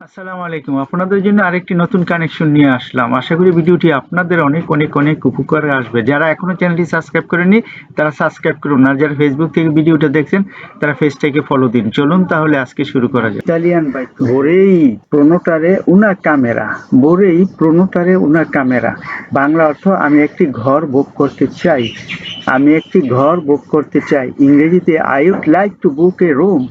আসসালামু আলাইকুম। আপনাদের জন্য আরেকটি নতুন কানেকশন নিয়ে আসলাম। আশা করি ভিডিওটি আপনাদের অনেক অনেক অনেক উপকারে আসবে। যারা এখনও চ্যানেলটি সাবস্ক্রাইব করেনি তারা সাবস্ক্রাইব করুন। আর যারা ফেসবুক থেকে ভিডিওটা দেখছেন, তারা পেজটাকে ফলো দিন। চলুন তাহলে আজকে শুরু করা যায় ইতালিয়ান বাইক। ভোরেই প্রোনোটারে উনা ক্যামেরা। ভোরেই প্রোনোটারে উনা ক্যামেরা। বাংলা অর্থ, আমি একটি ঘর বুক করতে চাই। আমি একটি ঘর বুক করতে চাই। ইংরেজিতে I would like to book a room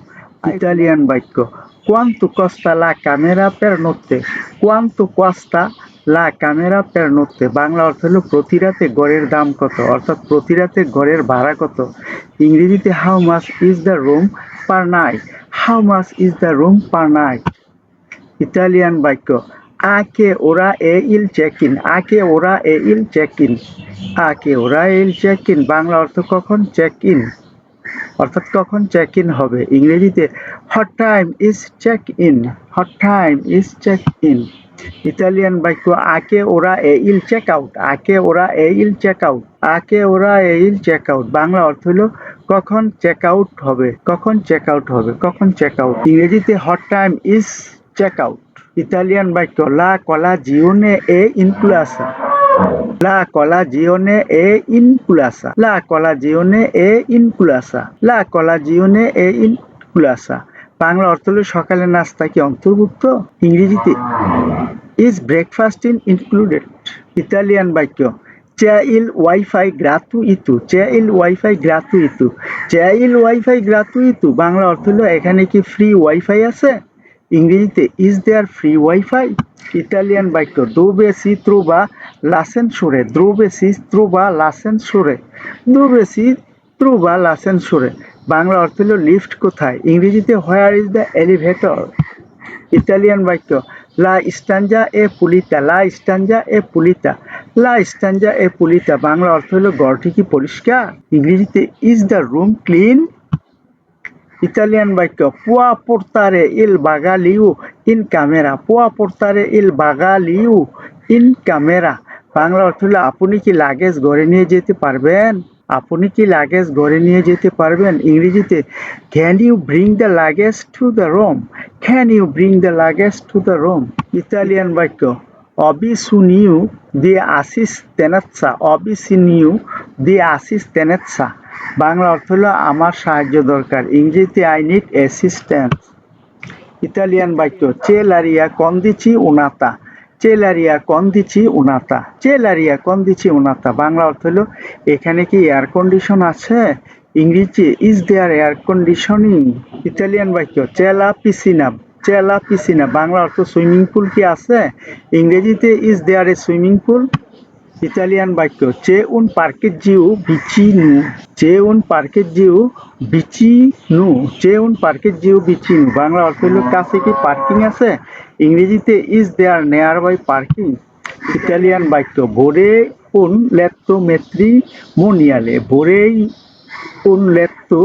Italian বাক্য Quanto costa la camera per notte? Quanto costa la camera per notte? Bangla অর্থ হলো প্রতি রাতে গড়ের দাম কত? অর্থাৎ প্রতি রাতে গড়ের ভাড়া কত? ইংরেজিতে how much is the room per night how much is the room per night Italian বাক্য। আকে ওরা এ ইল চেক ইন আকে ওরা এ ইল চেক ইন আকে ওরা ইল চেক ইন বাংলা অর্থ কখন? চেক ইন অর্থাৎ কখন চেক ইন হবে? ইংরেজিতে what time is check in what time is check in Italian বাক্য আকে ওরা এ ইল চেক আউট আকে ওরা এ ইল চেক আউট আকে ওরা এ ইল চেক আউট বাংলা অর্থ হলো, কখন চেক আউট হবে? কখন চেক আউট হবে? কখন চেক আউট ইংরেজিতে what time is check out Italian বাক্য, লা কলা জিওনে এ ইনক্লাসা La colazione è inculasa. La colazione è inculasa. La colazione è inculasa. Bangla অর্থ হলো সকালের নাস্তা কি অন্তর্ভুক্ত ইংরেজিতে is breakfast in included Italian বাক্য, চে ইল ওয়াইফাই গ্রাতুইতু চে ইল ওয়াইফাই গ্রাতুইতু চে ইল ওয়াইফাই গ্রাতুইতু বাংলা অর্থ হলো, এখানে কি ফ্রি ওয়াইফাই আছে ইংরেজিতে is there free wifi Italian বাক্য দোবে সি ত্রুবা লাসেন সুরে দ্রুবে সি ত্রুবা লাসেন সুরে দ্রুবে সি ত্রুবা লাসেন সুরে বাংলা অর্থ হল লিফট কোথায়? ইংরেজিতে where is the elevator Italian বাক্য লা স্টাঞ্জা এ পুলিতা লা স্টাঞ্জা এ পুলিতা লা স্টাঞ্জা এ পুলিতা বাংলা অর্থ হলো গড়টি কি পরিষ্কার। ইংরেজিতে is the room clean Italian বাক্য, পুয়া পোর্তারে ইল বাগালিউ ইন ক্যামেরা পুয়া পোর্তারে ইল বাগালিউ ইন ক্যামেরা বাংলা অর্থ হলো, আপনি কি লাগেজ ঘরে নিয়ে যেতে পারবেন? আপনি কি লাগেজ ঘরে নিয়ে যেতে পারবেন? ইংরেজিতে can you bring the luggage to the room can you bring the luggage to the room Italian বাক্য, অবিসুনিউ দি আসিস তেনাৎসা অবিসিনিউ দি আসিস তেনাৎসা বাংলা অর্থ হলো আমার সাহায্য দরকার। ইংরেজিতে আই নিড অ্যাসিস্ট্যান্স ইতালিয়ান বাক্য, চেলারিয়া কন্দিচি উনাতা। চেলারিয়া কন্দিচি উনাতা। চেলারিয়া কন্দিচি উনাতা। বাংলা অর্থ হলো, এখানে কি এয়ার কন্ডিশন আছে? ইংরেজি is there air conditioning Italian বাক্য, চেলা পিসিনা। চেলা পিসিনা। বাংলা অর্থ, সুইমিং পুল কি আছে? ইংরেজিতে is there a swimming pool Italian বাক্য, চে উন পার্কেজিউ বিচিনু চে উন পার্কেজিউ বিচিনু চে উন পার্কেজিউ বিচিনু বাংলা অর্থ হলো, কাছে কি পার্কিং আছে? ইংরেজিতে, ইজ দেয়ার নেয়ার বাই পার্কিং? ইতালিয়ান বাক্য, ভোরে উন লেত্তো মেত্রি মোনিয়ালে। ভোরেই উন লেত্তো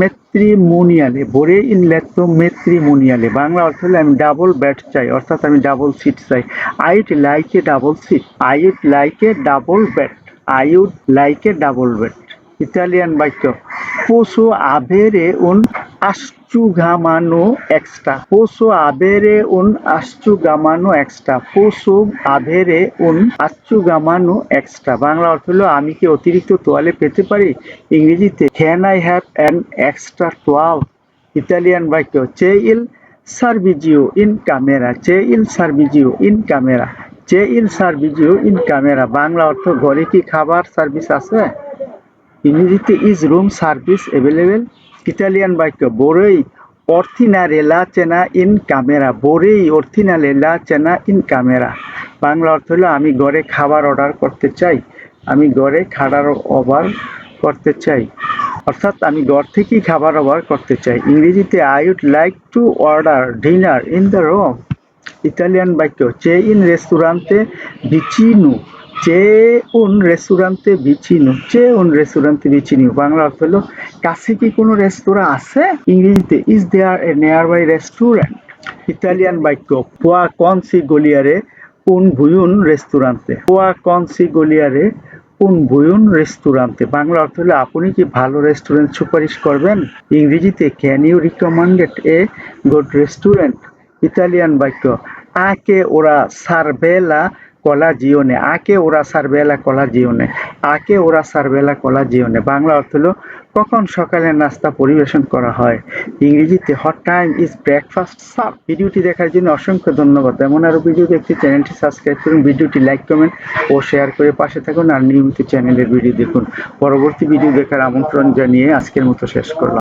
মেত্রিমোনিয়ালে বোরে ইন লেত্তো মেত্রিমোনিয়ালে বাংলা অর্থ হলে আমি ডাবল ব্যাট চাই, অর্থাৎ আমি ডাবল সিট চাই। I would like a double seat I would like a double bed I would like a double bed Italian বাক্য। পোসো আভেরে উন asciugamano extra posso avere un asciugamano extra posso avere un asciugamano extra Bangla অর্থ হলো, আমি কি অতিরিক্ত তোয়ালে পেতে পারি? ইংরেজিতে can I have an extra towel Italian বাক্য চে ইল সার্ভিজিও ইন ক্যামেরা চে ইল সার্ভিজিও ইন ক্যামেরা চে ইল সার্ভিজিও ইন ক্যামেরা বাংলা অর্থ, ঘরে কি খাবার সার্ভিস আছে? ইংরেজিতে is room service available Italian বাক্য বোরেই অর্থিনারে লা চেনা ইন ক্যামেরা, বোরেই অর্থিনালে লা চেনা ইন ক্যামেরা। বাংলা অর্থ হলো আমি ঘরে খাবার অর্ডার করতে চাই, আমি ঘরে খাবার অর্ডার করতে চাই। অর্থাৎ আমি ঘর থেকেই খাবার অর্ডার করতে চাই। ইংরেজিতে I would like to order dinner in the room Italian বাক্য চে ইন রেস্টুরান্তে বিচিনু চে উন রেস্টুরান্তে বিচিনু যে উন রেস্টুরান্তে বিচিনু বাংলা অর্থ হলো, কাছে কি কোনো রেস্তোরাঁ আছে? ইংরেজিতে ইজ দেয়ার এ নেয়ার বাই রেস্টুরেন্ট ইতালিয়ান বাক্য পোয়া কনসি গলিয়ারে উন ভুয়ুন রেস্টুরান্তে পোয়া কনসি গলিয়ারে উন ভুয়ুন রেস্টুরান্তে বাংলা অর্থ হলো, আপনি কি ভালো রেস্টুরেন্ট সুপারিশ করবেন? ইংরেজিতে can you recommended a good restaurant Italian বাক্য আকে ওরা সারবেলা কলাজিওনে আকে ওরা সারবেলা কলাজিওনে আকে ওরা সারবেলা কলাজিওনে বাংলা অর্থ হলো, কখন সকালে নাস্তা পরিবেশন করা হয়। ইংরেজিতে হট টাইম ইজ ব্রেকফাস্ট সাপ ভিডিওটি দেখার জন্য অসংখ্য ধন্যবাদ। এমন আরও ভিডিও দেখতে চ্যানেলটি সাবস্ক্রাইব করুন, ভিডিওটি লাইক, কমেন্ট ও শেয়ার করে পাশে থাকুন আর নিয়মিত চ্যানেলের ভিডিও দেখুন। পরবর্তী ভিডিও দেখার আমন্ত্রণ জানিয়ে আজকের মতো শেষ করলাম।